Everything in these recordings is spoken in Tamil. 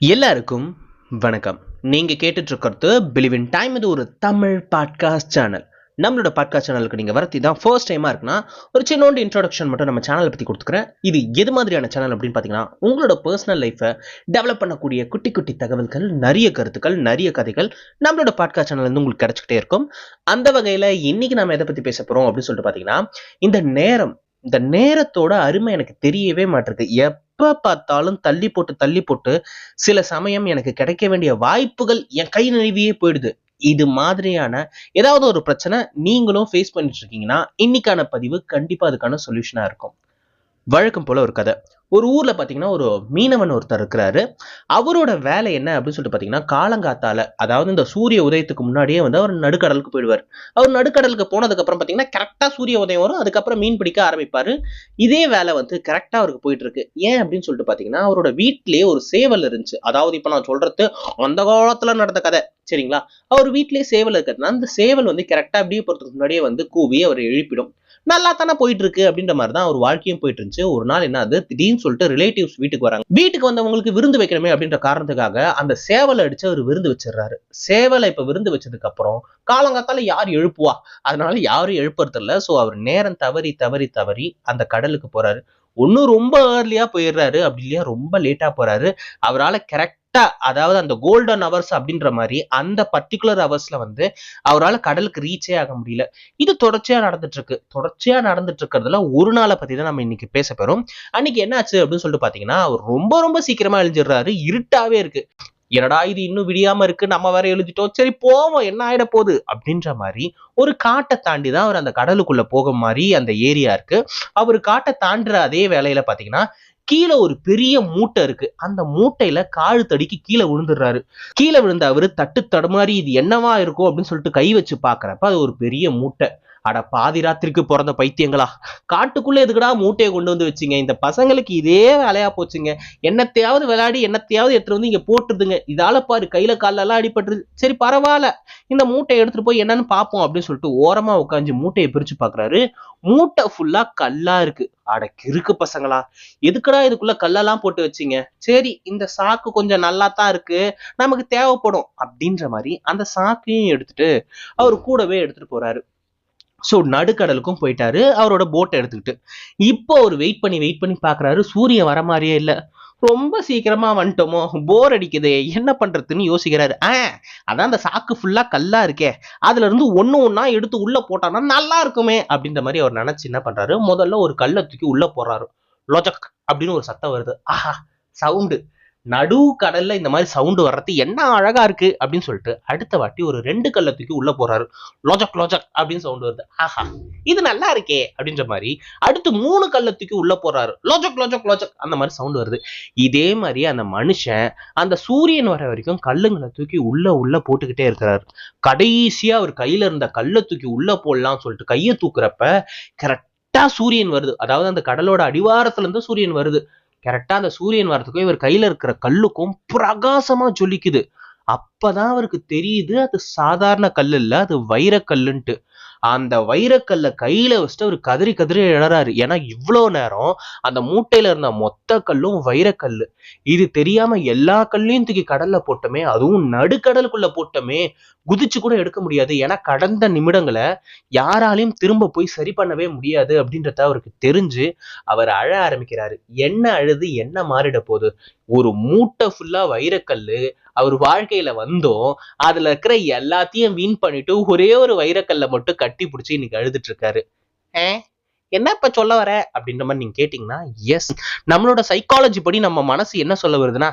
எல்லாருக்கும் வணக்கம். நீங்கள் கேட்டுட்ருக்கிறது பிலிவ் இன் டைம். இது ஒரு தமிழ் பாட்காஸ்ட் சேனல். நம்மளோட பாட்காஸ்ட் சேனலுக்கு நீங்கள் வரத்தி தான் ஃபர்ஸ்ட் டைமாக இருக்குன்னா ஒரு சின்னோண்டு இன்ட்ரோடக்ஷன் மட்டும் நம்ம சேனலை பற்றி கொடுத்துக்கிறேன். இது எது மாதிரியான சேனல் அப்படின்னு பார்த்தீங்கன்னா உங்களோட பர்சனல் லைஃப்பை டெவலப் பண்ணக்கூடிய குட்டி குட்டி தகவல்கள் நிறைய கருத்துக்கள் நிறைய கதைகள் நம்மளோட பாட்காஸ்ட் சேனல் வந்து உங்களுக்கு கிடச்சிக்கிட்டே இருக்கும். அந்த வகையில் இன்றைக்கி நம்ம எதை பற்றி பேச போகிறோம் அப்படின்னு சொல்லிட்டு பார்த்தீங்கன்னா இந்த நேரம் இந்த நேரத்தோட அருமை எனக்கு தெரியவே மாட்டிருக்கு எப்ப பார்த்தாலும் தள்ளி போட்டு தள்ளி போட்டு சில சமயம் எனக்கு கிடைக்க வேண்டிய வாய்ப்புகள் என் கை நழுவியே போயிடுது. இது மாதிரியான ஏதாவது ஒரு பிரச்சனை நீங்களும் ஃபேஸ் பண்ணிட்டு இருக்கீங்கன்னா இன்னைக்கான பதிவு கண்டிப்பா அதுக்கான சொல்யூஷனா இருக்கும். வழக்கம் போல ஒரு கதை. ஒரு ஊர்ல பாத்தீங்கன்னா ஒரு மீனவன் ஒருத்தர் இருக்கிறாரு. அவரோட வேலை என்ன அப்படின்னு சொல்லிட்டு பாத்தீங்கன்னா காலங்காத்தால அதாவது இந்த சூரிய உதயத்துக்கு முன்னாடியே வந்து அவர் நடுக்கடலுக்கு போயிடுவார். அவர் நடுக்கடலுக்கு போனதுக்கு அப்புறம் பாத்தீங்கன்னா கரெக்டா சூரிய உதயம் வரும். அதுக்கப்புறம் மீன் பிடிக்க ஆரம்பிப்பாரு. இதே வேலை வந்து கரெக்டா அவருக்கு போயிட்டு இருக்கு. ஏன் அப்படின்னு சொல்லிட்டு பாத்தீங்கன்னா அவரோட வீட்டிலேயே ஒரு சேவல் இருந்துச்சு. அதாவது இப்ப நான் சொல்றது அந்த காலத்துல நடந்த கதை. சரிங்களா? அவர் வீட்டிலேயே சேவல் இருக்கிறதுனால அந்த சேவல் வந்து கரெக்டா அப்படியே போறதுக்கு முன்னாடியே வந்து கூவி அவர் எழுப்பிடும். நல்லா தானே போயிட்டு இருக்கு அப்படின்ற மாதிரி தான் ஒரு வாழ்க்கையும் போயிட்டு இருந்துச்சு ஒரு நாள் என்ன திடீர்னு சொல்லிட்டு ரிலேட்டிவ்ஸ் வீட்டுக்கு வராங்க. வீட்டுக்கு வந்தவங்களுக்கு விருந்து வைக்கணுமே அப்படின்ற காரணத்துக்காக அந்த சேவலை அடிச்சு அவர் விருந்து வச்சிடுறாரு. சேவலை இப்ப விருந்து வச்சதுக்கு அப்புறம் காலங்காத்தால யார் எழுப்புவா? அதனால யாரும் எழுப்புறது இல்லை ஸோ அவர் நேரம் தவறி தவறி தவறி அந்த கடலுக்கு போறாரு. ஒன்றும் ரொம்ப ஏர்லியாக போயிடுறாரு. அப்படி இல்லையா? ரொம்ப லேட்டாக போகிறாரு அவரால் கரெக்ட் அதாவது அந்த கோல்டன் ஹவர்ஸ் அப்படின்ற மாதிரி அந்த பர்டிகுலர் ஹவர்ஸ்ல வந்து அவரால் கடலுக்கு ரீச்சே ஆக முடியல. இது தொடர்ச்சியா நடந்துட்டு இருக்கு தொடர்ச்சியா நடந்துட்டு இருக்கிறதுல ஒரு நாளை பத்தி தான் நம்ம இன்னைக்கு பேச போறோம். அன்னைக்கு என்னாச்சு அப்படின்னு சொல்லிட்டு பாத்தீங்கன்னா அவர் ரொம்ப ரொம்ப சீக்கிரமா எழுஞ்சிடுறாரு. இருட்டாவே இருக்கு. என்னடா இது இன்னும் விடியாம இருக்கு? நம்ம வேற எழுதிட்டோம். சரி போவோம். என்ன ஆயிட போகுது? அப்படின்ற மாதிரி ஒரு காட்டை தாண்டி தான் அவர் அந்த கடலுக்குள்ள போக மாதிரி அந்த ஏரியா இருக்கு. அவர் காட்டை தாண்டுற அதே வேலையில பாத்தீங்கன்னா கீழே ஒரு பெரிய மூட்டை இருக்கு. அந்த மூட்டையில காழு தடிக்கு கீழே விழுந்துடுறாரு. கீழே விழுந்த அவரு தட்டு தடுமாறி இது என்னவா இருக்கும்? அப்படின்னு சொல்லிட்டு கை வச்சு பாக்குறப்ப அது ஒரு பெரிய மூட்டை. அட பாதி ராத்திரிக்கு பிறந்த பைத்தியங்களா? காட்டுக்குள்ளே எதுக்குடா மூட்டையை கொண்டு வந்து வச்சுங்க? இந்த பசங்களுக்கு இதே வேலையா போச்சுங்க. என்னத்தையாவது விளையாடி என்னத்தையாவது எடுத்துட்டு வந்து இங்க போட்டுருதுங்க. இதால பாரு கையில காலெல்லாம் அடிபட்டுருது. சரி பரவாயில்ல. இந்த மூட்டையை எடுத்துட்டு போய் என்னன்னு பார்ப்போம் அப்படின்னு சொல்லிட்டு ஓரமா உட்காந்து மூட்டையை பிரிச்சு பாக்குறாரு. மூட்டை ஃபுல்லா கல்லா இருக்கு. அட கிறுக்கு பசங்களா. எதுக்குடா இதுக்குள்ள கல்லெல்லாம் போட்டு வச்சீங்க? சரி இந்த சாக்கு கொஞ்சம் நல்லா தான் இருக்கு. நமக்கு தேவைப்படும். அப்படின்ற மாதிரி அந்த சாக்கையும் எடுத்துட்டு அவர் கூடவே எடுத்துட்டு போறாரு. ஸோ நடுக்கடலுக்கும் போயிட்டாரு. அவரோட போட்டை எடுத்துக்கிட்டு. இப்போ அவர் வெயிட் பண்ணி வெயிட் பண்ணி பார்க்குறாரு சூரியன் வர மாதிரியே இல்லை. ரொம்ப சீக்கிரமா வந்துட்டோமோ. போர் அடிக்குதே. என்ன பண்றதுன்னு யோசிக்கிறாரு. ஆ அதான் அந்த சாக்கு ஃபுல்லா கல்லா இருக்கே. அதுல இருந்து ஒன்றா எடுத்து உள்ள போட்டானா நல்லா இருக்குமே. அப்படின்ற மாதிரி அவர் நினைச்சு என்ன பண்றாரு? முதல்ல ஒரு கல்லை தூக்கி உள்ள போடுறாரு. லொஜக் அப்படின்னு ஒரு சத்தம் வருது. ஆஹா சவுண்டு. நடு கடல்ல இந்த மாதிரி சவுண்டு வர்றது என்ன அழகா இருக்கு அப்படின்னு சொல்லிட்டு அடுத்த வாட்டி ஒரு ரெண்டு கல்லை தூக்கி உள்ள போறாரு. லோஜக் லோஜக் அப்படின்னு சவுண்டு வருது. ஆஹா இது நல்லா இருக்கே அப்படின்ற மாதிரி அடுத்து மூணு கல்லை தூக்கி உள்ள போறாரு. லோஜக் லோஜக் லோஜக் அந்த மாதிரி சவுண்டு வருது. இதே மாதிரி அந்த மனுஷன் அந்த சூரியன் வர வரைக்கும் கல்லுங்களை தூக்கி உள்ள உள்ள போட்டுக்கிட்டே இருக்கிறாரு. கடைசியா அவர் கையில இருந்த கல்லை தூக்கி உள்ள போடலாம்னு சொல்லிட்டு கையை தூக்குறப்ப கரெக்டா சூரியன் வருது. அதாவது அந்த கடலோட அடிவாரத்துல இருந்து சூரியன் வருது. கரெக்டாக அந்த சூரியன் வரத்துக்கும் இவர் கையில் இருக்கிற கல்லுக்கும் பிரகாசமாக ஜொலிக்குது. அப்பதான் அவருக்கு தெரியுது அது சாதாரண கல் இல்லை அது வைரக்கல்லுன்ட்டு அந்த வைரக்கல்ல கையில வச்சுட்டு அவர் கதறி கதறி இழறாரு ஏன்னா இவ்வளோ நேரம் அந்த மூட்டையில இருந்த மொத்த கல்லும் வைரக்கல் இது தெரியாம எல்லா கல்லையும் தூக்கி கடல்ல போட்டோமே அதுவும் நடுக்கடலுக்குள்ள போட்டோமே குதிச்சு கூட எடுக்க முடியாது. ஏன்னா கடந்த நிமிடங்களை யாராலையும் திரும்ப போய் சரி பண்ணவே முடியாது அப்படின்றத அவருக்கு தெரிஞ்சு அவர் அழ ஆரம்பிக்கிறாரு. என்ன அழுது என்ன மாறிட போகுது? ஒரு மூட்டை ஃபுல்லா வைரக்கல்லு அவர் வாழ்க்கையில வந்தோம். அதுல இருக்கிற எல்லாத்தையும் வீண் பண்ணிட்டு ஒரே ஒரு வைரக்கல்ல மட்டும் கட்டி பிடிச்சி இன்னைக்கு அழுதுட்டு இருக்காரு. என்ன இப்ப சொல்ல வர? அப்படின்ற மாதிரி நீங்க கேட்டீங்கன்னா எஸ் நம்மளோட சைக்காலஜி படி நம்ம மனசு என்ன சொல்ல வருதுன்னா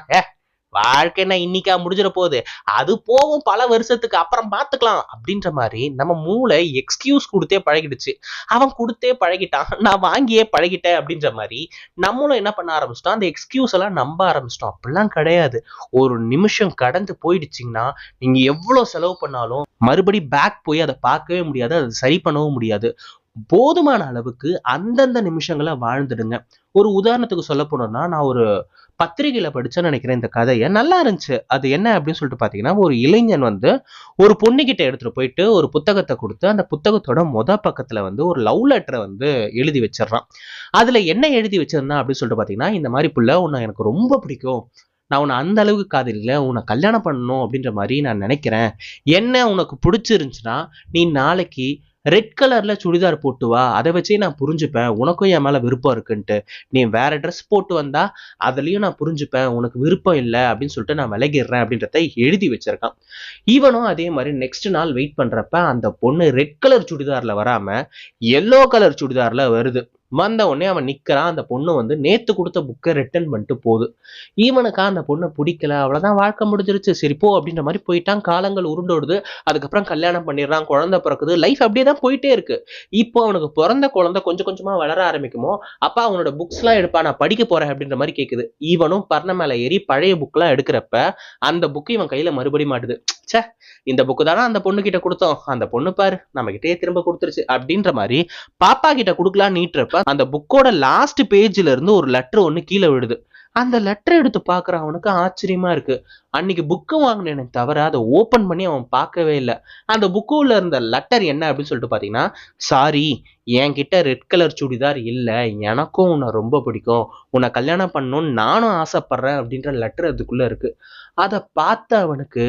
வாழ்க்கைன்னா வாழ்க்கை என்ன இன்னைக்கா முடிஞ்சிட போகுது? அது போகும் பல வருஷத்துக்கு அப்புறம் பார்த்துக்கலாம் அப்படின்ற மாதிரி நம்ம மூளை எக்ஸ்கியூஸ் கொடுத்தே பழகிடுச்சு. அவன் கொடுத்தே பழகிட்டான். நான் வாங்கியே பழகிட்டேன் அப்படின்ற மாதிரி நம்மளும் என்ன பண்ண ஆரம்பிச்சிட்டோம்? அந்த எக்ஸ்கியூஸ் எல்லாம் நம்ப ஆரம்பிச்சிட்டோம். அப்படிலாம் கிடையாது. ஒரு நிமிஷம் கடந்து போயிடுச்சிங்கன்னா நீங்க எவ்வளவு செலவு பண்ணாலும் மறுபடி பேக் போய் அதை பார்க்கவே முடியாது. அதை சரி பண்ணவும் முடியாது. போதுமான அளவுக்கு அந்தந்த நிமிஷங்களை வாழ்ந்துடுங்க. ஒரு உதாரணத்துக்கு சொல்ல போனோம்னா நான் ஒரு பத்திரிகையில படிச்சேன்னு நினைக்கிறேன் இந்த கதையை. நல்லா இருந்துச்சு. அது என்ன அப்படின்னு சொல்லிட்டு பாத்தீங்கன்னா ஒரு இளைஞன் வந்து ஒரு பொண்ணுகிட்ட எடுத்துட்டு போயிட்டு ஒரு புத்தகத்தை கொடுத்து அந்த புத்தகத்தோட மொத பக்கத்துல வந்து ஒரு லவ் லெட்டரை வந்து எழுதி வச்சிடுறான். அதுல என்ன எழுதி வச்சிருந்தான் அப்படின்னு சொல்லிட்டு பாத்தீங்கன்னா இந்த மாதிரி புள்ள உன்னை எனக்கு ரொம்ப பிடிக்கும். நான் உன்னை அந்த அளவுக்கு காதலில உன்னை கல்யாணம் பண்ணணும் அப்படின்ற மாதிரி நான் நினைக்கிறேன். என்ன உனக்கு பிடிச்சிருந்துச்சுன்னா நீ நாளைக்கு ரெட் கலர்ல சுடிதார் போட்டு வா. அதை வச்சே நான் புரிஞ்சுப்பேன். உனக்கும் என் மேல விருப்பம் இருக்குன்ட்டு. நீ வேற ட்ரெஸ் போட்டு வந்தா அதுலயும் நான் புரிஞ்சுப்பேன். உனக்கு விருப்பம் இல்லை அப்படின்னு சொல்லிட்டு நான் விலகிடுறேன் அப்படின்றத எழுதி வச்சிருக்கான். ஈவனும் அதே மாதிரி நெக்ஸ்ட் நாள் வெயிட் பண்றப்ப அந்த பொண்ணு ரெட் கலர் சுடிதார்ல வராம எல்லோ கலர் சுடிதார்ல வருது. வந்த உடனே அவன் நிற்கிறான் அந்த பொண்ணு வந்து நேற்று கொடுத்த புக்கை ரிட்டர்ன் பண்ணிட்டு போகுது. ஈவனுக்கா அந்த பொண்ணை பிடிக்கல. அவ்வளோதான் வாழ்க்கை முடிஞ்சிருச்சு. சரி போ அப்படின்ற மாதிரி போயிட்டான். காலங்கள் உருண்டோடுது அதுக்கப்புறம் கல்யாணம் பண்ணிடுறான். குழந்தை பிறக்குது. லைஃப் அப்படியே தான் போயிட்டே இருக்கு. இப்போ அவனுக்கு பிறந்த குழந்தை கொஞ்சம் கொஞ்சமாக வளர ஆரம்பிக்குமோ? அப்பா அவனோட புக்ஸ்லாம் எடுப்பா. நான் படிக்க போறேன் அப்படின்ற மாதிரி கேட்குது ஈவனும் பர்ண மேலே ஏறி பழைய புக்லாம் எடுக்கிறப்ப அந்த புக்கு இவன் கையில் மறுபடியும் மாட்டுது. ச்சே இந்த புக்கு தானே அந்த பொண்ணு கிட்ட கொடுத்தோம். அந்த பொண்ணு பாரு நம்ம கிட்டே திரும்ப கொடுத்துருச்சு. அப்படின்ற மாதிரி பாப்பா கிட்ட கொடுக்கலான்னு நீட்டுறப்ப அந்த புக்கோட லாஸ்ட் பேஜ்ல இருந்து ஒரு லெட்டர் ஒன்று கீழே விழுது. அந்த லெட்டர் எடுத்து பார்க்குற அவனுக்கு ஆச்சரியமா இருக்கு. அன்னைக்கு புக்கு வாங்கினேனே தவிர அதை ஓப்பன் பண்ணி அவன் பார்க்கவே இல்லை. அந்த புக்குள்ள இருந்த லெட்டர் என்ன அப்படின்னு சொல்லிட்டு பார்த்தீங்கன்னா சாரி என்கிட்ட ரெட் கலர் சுடிதார் இல்லை. எனக்கும் உன்னை ரொம்ப பிடிக்கும். உன்னை கல்யாணம் பண்ணணும்னு நானும் ஆசைப்படுறேன். அப்படின்ற லெட்டர் அதுக்குள்ளே இருக்கு. அதை பார்த்த அவனுக்கு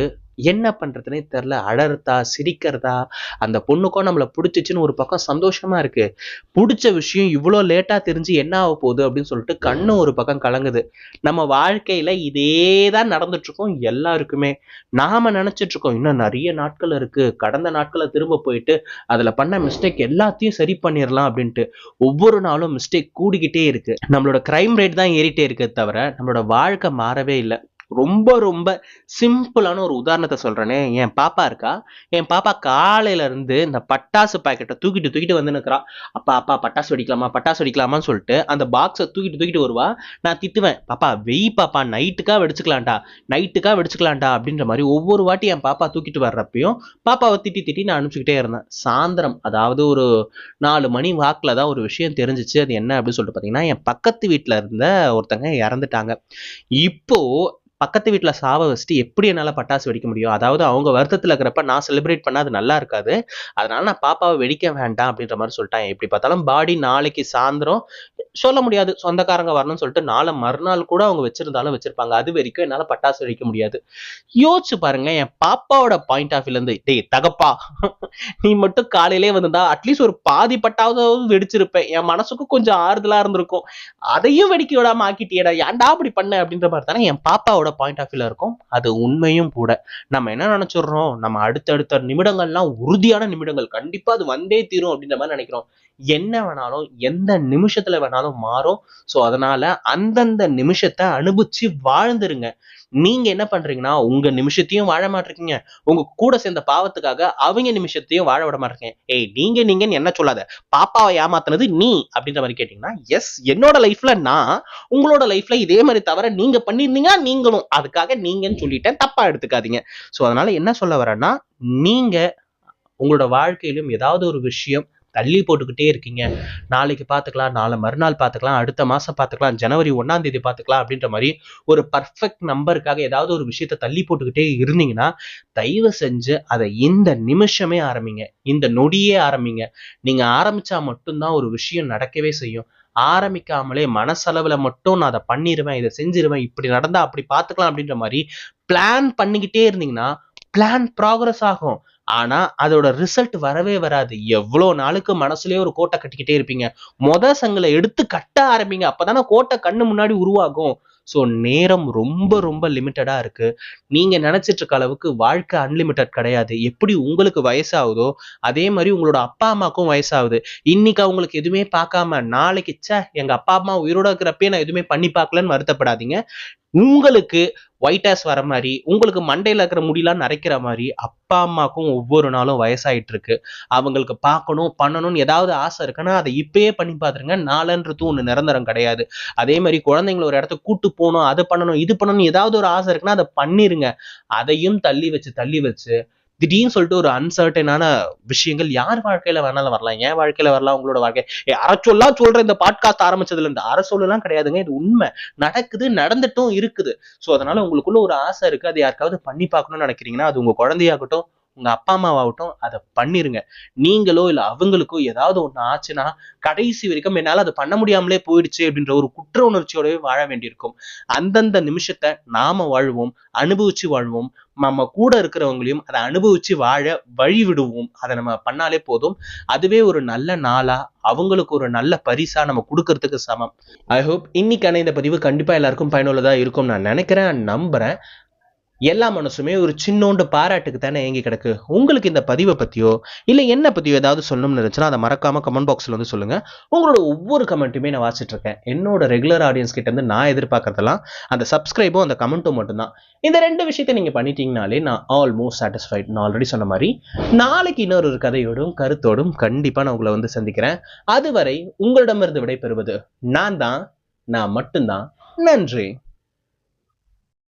என்ன பண்ணுறதுனே தெரில. அழறதா சிரிக்கிறதா அந்த பொண்ணுக்கும் நம்மளை பிடிச்சிச்சின்னு ஒரு பக்கம் சந்தோஷமாக இருக்குது பிடிச்ச விஷயம் இவ்வளோ லேட்டாக தெரிஞ்சு என்ன ஆக போகுது அப்படின்னு சொல்லிட்டு கண்ணு ஒரு பக்கம் கலங்குது. நம்ம வாழ்க்கையில் இதே தான் நடந்துட்டுருக்கோம் எல்லாருக்குமே. நாம் நினச்சிட்ருக்கோம் இன்னும் நிறைய நாட்கள் இருக்குது கடந்த நாட்களை திரும்ப போயிட்டு அதில் பண்ண மிஸ்டேக் எல்லாத்தையும் சரி பண்ணிடலாம் அப்படின்ட்டு. ஒவ்வொரு நாளும் மிஸ்டேக் கூடிக்கிட்டே இருக்குது நம்மளோட க்ரைம் ரேட் தான் ஏறிட்டே இருக்கே தவிர நம்மளோட வாழ்க்கை மாறவே இல்லை. ரொம்ப ரொம்ப சிம்பிளான ஒரு உதாரணத்தை சொல்கிறேனே என் பாப்பா இருக்கா? என் பாப்பா காலையிலேருந்து இந்த பட்டாசு பாக்கெட்டை தூக்கிட்டு தூக்கிட்டு வந்து நிற்கிறா அப்பா அப்பா பட்டாசு வெடிக்கலாமா பட்டாசு வெடிக்கலாமான்னு சொல்லிட்டு அந்த பாக்ஸை தூக்கிட்டு தூக்கிட்டு வருவா. நான் திட்டுவேன் பாப்பா வெய் பாப்பா நைட்டுக்கா வெடிச்சுக்கலாம்டா நைட்டுக்கா வெடிச்சுக்கலாம்டா அப்படின்ற மாதிரி ஒவ்வொரு வாட்டி என் பாப்பா தூக்கிட்டு வர்றப்பையும் பாப்பாவை திட்டி திட்டி நான் அனுப்பிச்சுக்கிட்டே இருந்தேன். சாயந்தரம் அதாவது ஒரு நாலு மணி வாக்கில் தான் ஒரு விஷயம் தெரிஞ்சிச்சு. அது என்ன அப்படின்னு சொல்லிட்டு பார்த்தீங்கன்னா என் பக்கத்து வீட்டில் இருந்த ஒருத்தங்க இறந்துட்டாங்க. இப்போது பக்கத்து வீட்டில் சாவை வச்சுட்டு எப்படி என்னால் பட்டாசு வெடிக்க முடியும்? அதாவது அவங்க வருத்தத்தில் இருக்கிறப்ப நான் செலிப்ரேட் பண்ணால் அது நல்லா இருக்காது. அதனால நான் பாப்பாவை வெடிக்க வேண்டாம் அப்படின்ற மாதிரி சொல்லிட்டேன் எப்படி பார்த்தாலும் பாடி நாளைக்கு சாயந்தரம் சொல்ல முடியாது. சொந்தக்காரங்க வரணும்னு சொல்லிட்டு நாளை மறுநாள் கூட அவங்க வச்சிருந்தாலும் வச்சிருப்பாங்க. அது வரைக்கும் என்னால் பட்டாசு வெடிக்க முடியாது. யோசிச்சு பாருங்க என் பாப்பாவோட பாயிண்ட் ஆஃப் இருந்து டேய் தகப்பா நீ மட்டும் காலையிலே வந்திருந்தா அட்லீஸ்ட் ஒரு பாதி பட்டாவது வெடிச்சிருப்பேன். என் மனசுக்கும் கொஞ்சம் ஆறுதலா இருந்திருக்கும். அதையும் வெடிக்க விடாம ஆக்கிட்டியடா. ஏன்டா அப்படி பண்ண? அப்படின்ற மாதிரி தானே என் பாப்பாவோட பாயிண்ட் ஆஃப் வியூல இருக்கும். அது உண்மையும் கூட. நம்ம என்ன நினைச்சிடுறோம்? நம்ம அடுத்தடுத்த நிமிடங்கள்லாம் உறுதியான நிமிடங்கள். கண்டிப்பா அது வந்தே தீரும் அப்படின்ற மாதிரி நினைக்கிறோம். என்ன வேணாலும் எந்த நிமிஷத்துல வேணாலும் மாறும். ஸோ அதனால அந்தந்த நிமிஷத்தை அனுபவிச்சு வாழ்ந்துருங்க. நீங்க என்ன பண்றீங்கன்னா உங்க நிமிஷத்தையும் வாழ மாட்டிருக்கீங்க. உங்க கூட சேர்ந்த பாவத்துக்காக அவங்க நிமிஷத்தையும் வாழ விட மாட்டீங்க ஏய் நீங்க நீங்கன்னு என்ன சொல்லாத? பாப்பாவை ஏமாத்துனது நீ அப்படின்ற மாதிரி கேட்டீங்கன்னா எஸ் என்னோட லைஃப்ல நான் உங்களோட லைஃப்ல இதே மாதிரி தவிர நீங்க பண்ணியிருந்தீங்கன்னா நீங்களும் அதுக்காக நீங்கன்னு சொல்லிட்டேன். தப்பா எடுத்துக்காதீங்க. ஸோ அதனால என்ன சொல்ல வரேன்னா நீங்க உங்களோட வாழ்க்கையிலும் ஏதாவது ஒரு விஷயம் தள்ளி போட்டுக்கிட்டே இருக்கீங்க. நாளைக்கு பார்த்துக்கலாம் நாளை மறுநாள் பார்த்துக்கலாம் அடுத்த மாதம் பார்த்துக்கலாம் ஜனவரி ஒன்றாம் தேதி பார்த்துக்கலாம் அப்படின்ற மாதிரி ஒரு பர்ஃபெக்ட் நம்பருக்காக ஏதாவது ஒரு விஷயத்த தள்ளி போட்டுக்கிட்டே இருந்தீங்கன்னா தயவு செஞ்சு அதை இந்த நிமிஷமே ஆரம்பிங்க. இந்த நொடியே ஆரம்பிங்க. நீங்கள் ஆரம்பித்தா மட்டும்தான் ஒரு விஷயம் நடக்கவே செய்யும். ஆரம்பிக்காமலே மனசளவில் மட்டும் நான் அதை பண்ணிடுவேன் இதை செஞ்சிருவேன் இப்படி நடந்தால் அப்படி பார்த்துக்கலாம் அப்படின்ற மாதிரி பிளான் பண்ணிக்கிட்டே இருந்தீங்கன்னா பிளான் ப்ராக்ரஸ் ஆகும். ஆனா அதோட ரிசல்ட் வரவே வராது. எவ்வளோ நாளுக்கு மனசுலயே ஒரு கோட்டை கட்டிக்கிட்டே இருப்பீங்க. மொத சங்கில எடுத்து கட்ட ஆரம்பிங்க. அப்பதானே கோட்டை கண்ணு முன்னாடி உருவாகும். ஸோ நேரம் ரொம்ப ரொம்ப லிமிட்டடாக இருக்குது நீங்கள் நினச்சிட்டு இருக்க அளவுக்கு வாழ்க்கை அன்லிமிட்டட் கிடையாது. எப்படி உங்களுக்கு வயசாகுதோ அதே மாதிரி உங்களோட அப்பா அம்மாக்கும் வயசாகுது. இன்னைக்கு அவங்களுக்கு எதுவுமே பார்க்காம நாளைக்கு ச்சே எங்கள் அப்பா அம்மா உயிரோட இருக்கிறப்பே நான் எதுவுமே பண்ணி பார்க்கலன்னு வருத்தப்படாதீங்க. உங்களுக்கு ஒயிட் ஆஸ் வர மாதிரி உங்களுக்கு மண்டையில் இருக்கிற முடியெல்லாம் நரைக்கிற மாதிரி அப்பா அம்மாக்கும் ஒவ்வொரு நாளும் வயசாயிட்டு இருக்கு அவங்களுக்கு பார்க்கணும் பண்ணணும்னு ஏதாவது ஆசை இருக்குன்னா அதை இப்பயே பண்ணி பார்த்துருங்க. நாளன்றதும் ஒன்று நிரந்தரம் கிடையாது. அதே மாதிரி குழந்தைங்களை ஒரு இடத்த கூட்டு போகணும் அதை பண்ணணும் இது பண்ணணும் ஏதாவது ஒரு ஆசை இருக்குன்னா அதை பண்ணிருங்க. அதையும் தள்ளி வச்சு தள்ளி வச்சு திடீர்னு சொல்லிட்டு ஒரு அன்சர்டனான விஷயங்கள் யார் வாழ்க்கையில வேணாலும் வரலாம். என் வாழ்க்கையில வரலாம் உங்களோட வாழ்க்கை. ஏ அரச்சொல்லா சொல்ற இந்த பாட்காஸ்ட் ஆரம்பிச்சதுல இருந்து அரசொல்லாம் கிடையாதுங்க. இது உண்மை. நடக்குது நடந்துட்டும் இருக்குது. ஸோ அதனால உங்களுக்குள்ள ஒரு ஆசை இருக்கு. அது யாருக்காவது பண்ணி பார்க்கணும்னு நினைக்கிறீங்கன்னா அது உங்க குழந்தையாகட்டும் உங்க அப்பா அம்மாவாகட்டும் அதை பண்ணிருங்க. நீங்களோ இல்லை அவங்களுக்கோ ஏதாவது ஒன்று ஆச்சுன்னா கடைசி வரைக்கும் என்னால் அதை பண்ண முடியாமலே போயிடுச்சு அப்படின்ற ஒரு குற்ற உணர்ச்சியோடவே வாழ வேண்டியிருக்கும். அந்தந்த நிமிஷத்தை நாம வாழ்வோம் அனுபவிச்சு வாழ்வோம். நம்ம கூட இருக்கிறவங்களையும் அதை அனுபவிச்சு வாழ வழி விடுவோம். அதை நம்ம பண்ணாலே போதும். அதுவே ஒரு நல்ல நாளா அவங்களுக்கு ஒரு நல்ல பரிசா நம்ம கொடுக்கறதுக்கு சமம். ஐ ஹோப் இன்னைக்கான இந்த பதிவு கண்டிப்பா எல்லாருக்கும் பயனுள்ளதா இருக்கும் நான் நினைக்கிறேன். நம்புறேன். எல்லா மனசுமே ஒரு சின்னோண்டு பாராட்டுக்கு தானே ஏங்கி கிடக்கு. உங்களுக்கு இந்த பதிவை பற்றியோ இல்லை என்ன பற்றியோ ஏதாவது சொல்லணும்னு இருந்துச்சுன்னா அதை மறக்காமல் கமெண்ட் பாக்ஸில் வந்து சொல்லுங்கள் உங்களோட ஒவ்வொரு கமெண்ட்டுமே நான் வாசிட்ருக்கேன் என்னோட ரெகுலர் ஆடியன்ஸ் கிட்ட இருந்து நான் எதிர்பார்க்குறதெல்லாம் அந்த சப்ஸ்கிரைபும் அந்த கமெண்ட்டும் மட்டும்தான். இந்த ரெண்டு விஷயத்தை நீங்கள் பண்ணிட்டீங்கனாலே நான் ஆல்மோஸ்ட் சாட்டிஸ்ஃபைட் நான் ஆல்ரெடி சொன்ன மாதிரி நாளைக்கு இன்னொரு ஒரு கதையோடும் கருத்தோடும் கண்டிப்பாக நான் உங்களை வந்து சந்திக்கிறேன். அதுவரை உங்களிடமிருந்து விடைபெறுவது நான் தான் நான் மட்டும்தான். நன்றி.